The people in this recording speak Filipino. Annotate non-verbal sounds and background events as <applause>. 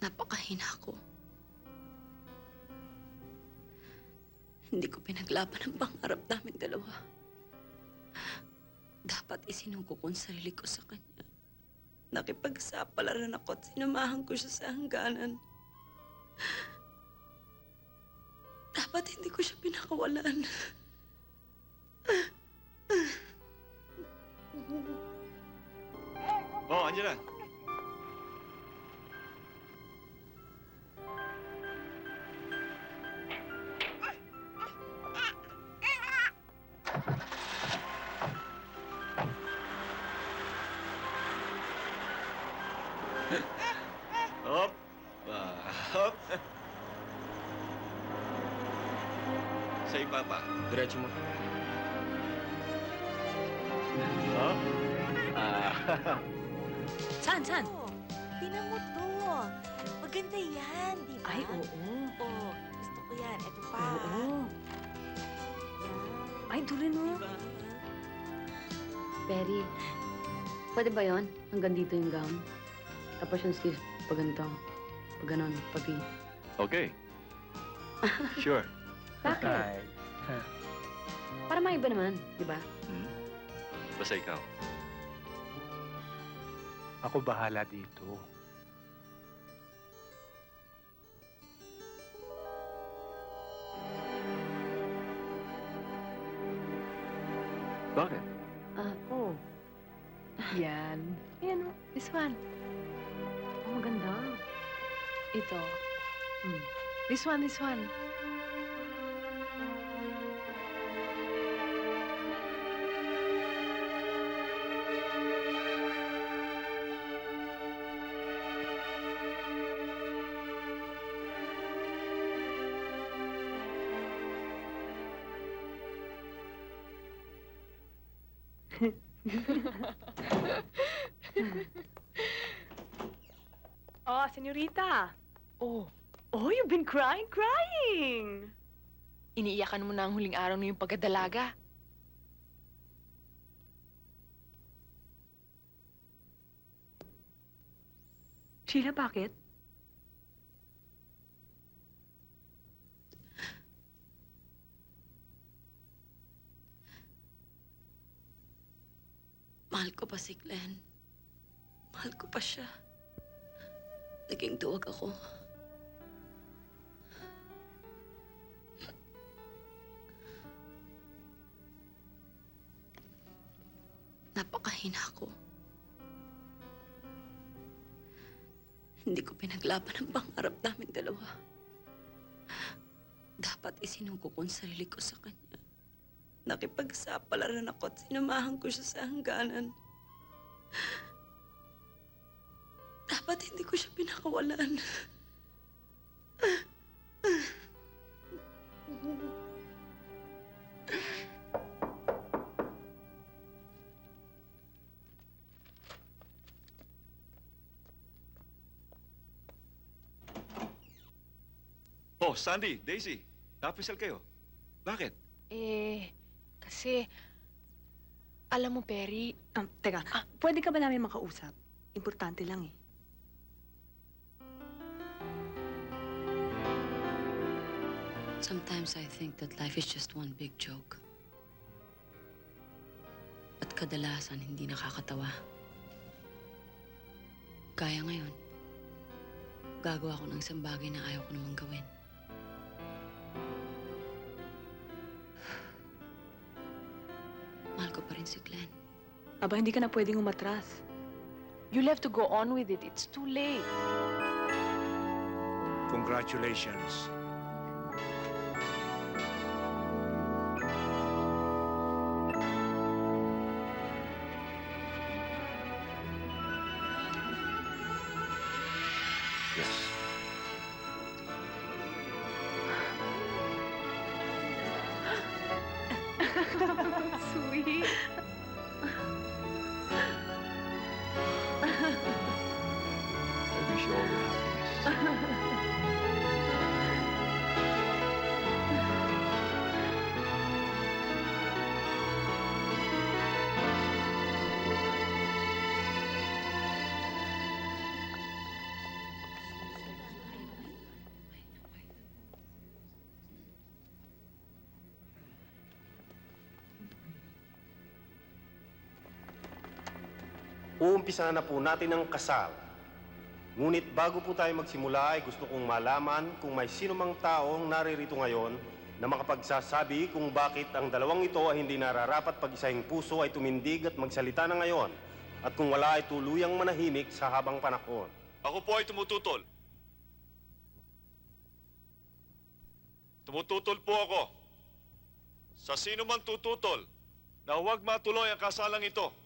Napakahina ko. Hindi ko pinaglaban ang pangarap namin dalawa. Dapat isinuko ko ang sarili ko sa kanya. Nakipagsapalaran ako at sinamahan ko siya sa hangganan. Dapat hindi ko siya pinakawalan. Oh, Angela. Sa ipapa. Diretso mo. Hop. Ah. <laughs> Saan, saan? Oh, tinan mo to. Maganda yan, di ba? Ay, oo. Oo, gusto ko yan. Ito pa. Oo. Yan. Ay, tuloy mo. Diba? Perry, pwede ba yon? Hanggang dito yung gown. Tapos yung sleeves pag ganito. Pag ganon, pagi. Okay. <laughs> Sure. Bakit? Para maiba naman, di ba? Hmm? Basta ikaw. Ako bahala dito. Bakit? Ah, <laughs> oh. Yan. Ayan o. This one. Oh, maganda. Ito. Hmm. This one, this one. <laughs> Oh, senyorita. Oh, Oh, you've been crying, crying. iniiyakan mo na ang huling araw ng iyong pagkadalaga. Sheila, bakit? Mahal ko pa si Glenn. Mahal ko pa siya. Naging duwag ako. Napakahina ko. Hindi ko pinaglaban ang pangarap namin dalawa. Dapat isinuko ko ang sarili ko sa kanya. Nakipagsapalaran ako at sinamahan ko siya sa hangganan. Dapat hindi ko siya pinakawalan. Oh, Sandy, Daisy. Napisal kayo. Bakit? Eh, kasi, alam mo, Perry, Um, teka, pwede ka ba namin makausap? Importante lang eh. Sometimes I think that life is just one big joke. At kadalasan hindi nakakatawa. Kaya ngayon, gagawa ko ng isang bagay na ayaw ko namang gawin. Ko pa rin si Glenn. Aba, hindi ka na pwedeng umatras. you'll have to go on with it. It's too late. Congratulations. Uumpisa na po natin ang kasal. Ngunit bago po tayo magsimula ay gusto kong malaman kung may sino mang taong naririto ngayon na makapagsasabi kung bakit ang dalawang ito ay hindi nararapat pag isahing puso ay tumindig at magsalita na ngayon at kung wala ay tuluyang manahimik sa habang panahon. Ako po ay tumututol. Tumututol po ako. Sa sino man tututol na huwag matuloy ang kasalang ito